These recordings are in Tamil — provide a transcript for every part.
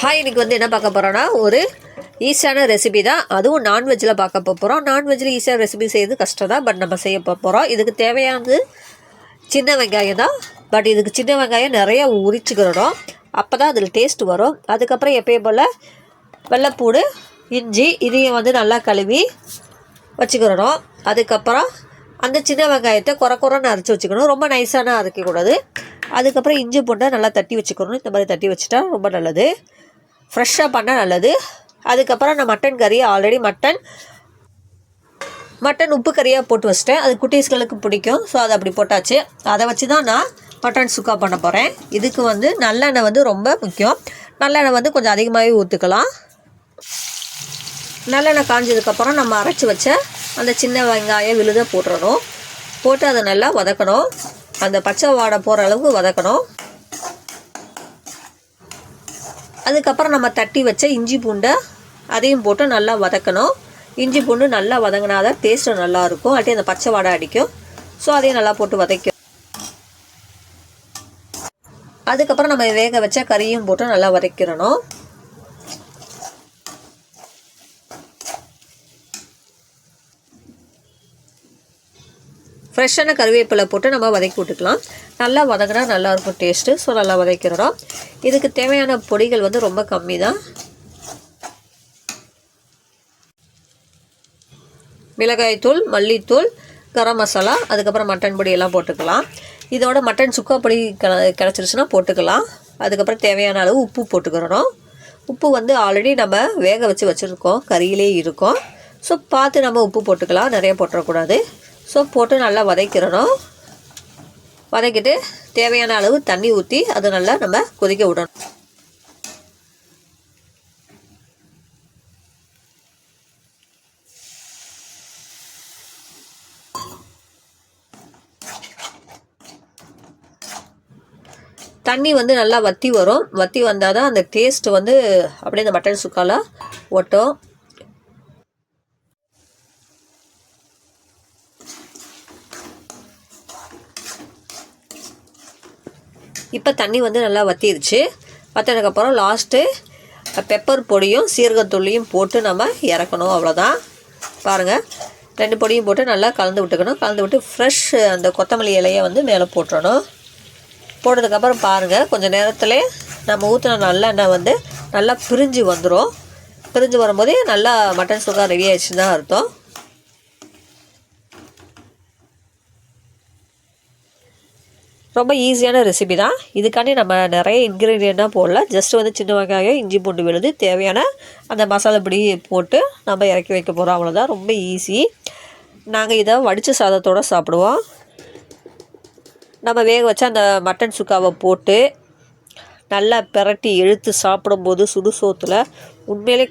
ஹாய் இன்றைக்கி வந்து என்ன பார்க்க போகிறோன்னா ஒரு ஈஸியான ரெசிபி தான். அதுவும் நான்வெஜ்ஜில் பார்க்க போகிறோம் நான்வெஜ்ஜில் ஈஸியாக ரெசிபி செய்யறது கஷ்டம் தான் பட் நம்ம செய்ய போகிறோம் இதுக்கு தேவையானது சின்ன வெங்காயம் தான். பட் இதுக்கு சின்ன வெங்காயம் நிறைய உரிச்சுக்கிறணும் அப்போ தான் அதில் டேஸ்ட் வரும். அதுக்கப்புறம் எப்பயும் போல் வெள்ளைப்பூடு இஞ்சி இதையும் வந்து நல்லா கழுவி வச்சுக்கிறணும் அதுக்கப்புறம் அந்த சின்ன வெங்காயத்தை குறை குறைன்னு அரைச்சி வச்சுக்கணும். ரொம்ப நைஸான அரைக்கக்கூடாது அதுக்கப்புறம் இஞ்சி பூண்டை நல்லா தட்டி வச்சுக்கணும். இந்த மாதிரி தட்டி வச்சுட்டா ரொம்ப நல்லது. ஃப்ரெஷ்ஷாக பண்ணால் நல்லது. அதுக்கப்புறம் நான் மட்டன் கறியை ஆல்ரெடி மட்டன் மட்டன் உப்பு கறியாக போட்டு வச்சிட்டேன். அது குட்டீஸ்களுக்கு பிடிக்கும். ஸோ அதை அப்படி போட்டாச்சு. அதை வச்சு தான் நான் மட்டன் சுக்கா பண்ண போகிறேன் இதுக்கு வந்து நல்லெண்ணெய் வந்து ரொம்ப முக்கியம். நல்லெண்ணெய் வந்து கொஞ்சம் அதிகமாகவே ஊற்றுக்கலாம் நல்லெண்ணெய் காஞ்சதுக்கப்புறம் நம்ம அரைச்சி வச்ச அந்த சின்ன வெங்காயம் விழுத போட்டுறணும். போட்டு அதை நல்லா வதக்கணும். அந்த பச்சை வாடை போகிற அளவுக்கு வதக்கணும். அதுக்கப்புறம் நம்ம தட்டி வச்ச இஞ்சி பூண்டை அதையும் போட்டு நல்லா வதக்கணும். இஞ்சி பூண்டு நல்லா வதங்கினா தான் டேஸ்ட்டு நல்லாயிருக்கும் அட்டி அந்த பச்சை வாடை அடிக்கும். ஸோ அதையும் நல்லா போட்டு வதக்கும் அதுக்கப்புறம் நம்ம வேக வச்ச கறியும் போட்டு நல்லா வதக்கிடணும். ஃப்ரெஷ்ஷான கருவேப்பிலை போட்டு நம்ம வதக்கி விட்டுக்கலாம். நல்லா வதங்கினா நல்லாயிருக்கும் டேஸ்ட்டு ஸோ நல்லா வதக்கிறோம். இதுக்கு தேவையான பொடிகள் வந்து ரொம்ப கம்மி தான் மிளகாய்த்தூள் மல்லித்தூள் கரம் மசாலா அதுக்கப்புறம் மட்டன் பொடி எல்லாம் போட்டுக்கலாம். இதோட மட்டன் சுக்கா பொடி கிடச்சிருச்சுன்னா போட்டுக்கலாம். அதுக்கப்புறம் தேவையான அளவு உப்பு போட்டுக்கிறணும் உப்பு வந்து ஆல்ரெடி நம்ம வேக வச்சு வச்சுருக்கோம். கறியிலே இருக்கும். ஸோ பார்த்து நம்ம உப்பு போட்டுக்கலாம். நிறைய போட்டுறக்கூடாது. ஸோ போட்டு நல்லா வதக்கிடணும் வதக்கிட்டு தேவையான அளவு தண்ணி ஊற்றி அதை நல்லா நம்ம கொதிக்க விடணும். தண்ணி வந்து நல்லா வற்றி வரும். வற்றி வந்தால் தான் அந்த டேஸ்ட் வந்து அப்படியே இந்த மட்டன் சுக்கால ஒட்டும். இப்போ தண்ணி வந்து நல்லா வற்றிருச்சு வற்றினதுக்கப்புறம் லாஸ்ட்டு பெப்பர் பொடியும் சீரகத்தூளியும் போட்டு நம்ம இறக்கணும். அவ்வளோதான் பாருங்கள் ரெண்டு பொடியும் போட்டு நல்லா கலந்து விட்டுக்கணும். கலந்து விட்டு ஃப்ரெஷ் அந்த கொத்தமல்லி இலையை வந்து மேலே போட்டுறணும். போட்டதுக்கப்புறம் பாருங்கள் கொஞ்சம் நேரத்தில் நம்ம ஊற்றின நல்லெண்ணெய் வந்து நல்லா பிரிஞ்சு வந்துடும் பிரிஞ்சு வரும்போதே நல்லா மட்டன் சுக்கா ரெடி ஆயிடுச்சுன்னு தான் அர்த்தம். ரொம்ப ஈஸியான ரெசிபி தான். இதுக்காண்டி நம்ம நிறைய இன்க்ரீடியண்ட்டாக போடல ஜஸ்ட் வந்து சின்ன வெங்காயம் இஞ்சி பூண்டு விழுது தேவையான அந்த மசாலா பொடி போட்டு நம்ம இறக்கி வைக்க போகிறோம் அவ்வளோதான் ரொம்ப ஈஸி நாங்கள் இதை வடித்த சாதத்தோடு சாப்பிடுவோம். நம்ம வேக வச்ச அந்த மட்டன் சுக்காவை போட்டு நல்லா பிரட்டி இழுத்து சாப்பிடும்போது சுடு சோத்தில் உண்மையிலே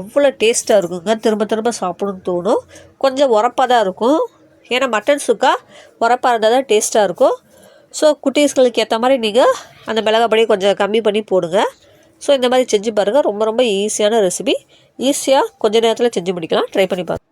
அவ்வளோ டேஸ்ட்டாக இருக்குங்க. திரும்ப திரும்ப சாப்பிடணும்னு தோணும். கொஞ்சம் உரப்பாக தான் இருக்கும். ஏன்னா மட்டன் சுக்கா உரப்பாக இருந்தால் தான் டேஸ்ட்டாக இருக்கும். ஸோ குட்டீஸ்களுக்கு ஏற்ற மாதிரி நீங்கள் அந்த மிளகாப்பொடி கொஞ்சம் கம்மி பண்ணி போடுங்க. ஸோ இந்த மாதிரி செஞ்சு பாருங்கள் ரொம்ப ரொம்ப ஈஸியான ரெசிபி ஈஸியாக கொஞ்ச நேரத்தில் செஞ்சு முடிக்கலாம். ட்ரை பண்ணி பாருங்கள்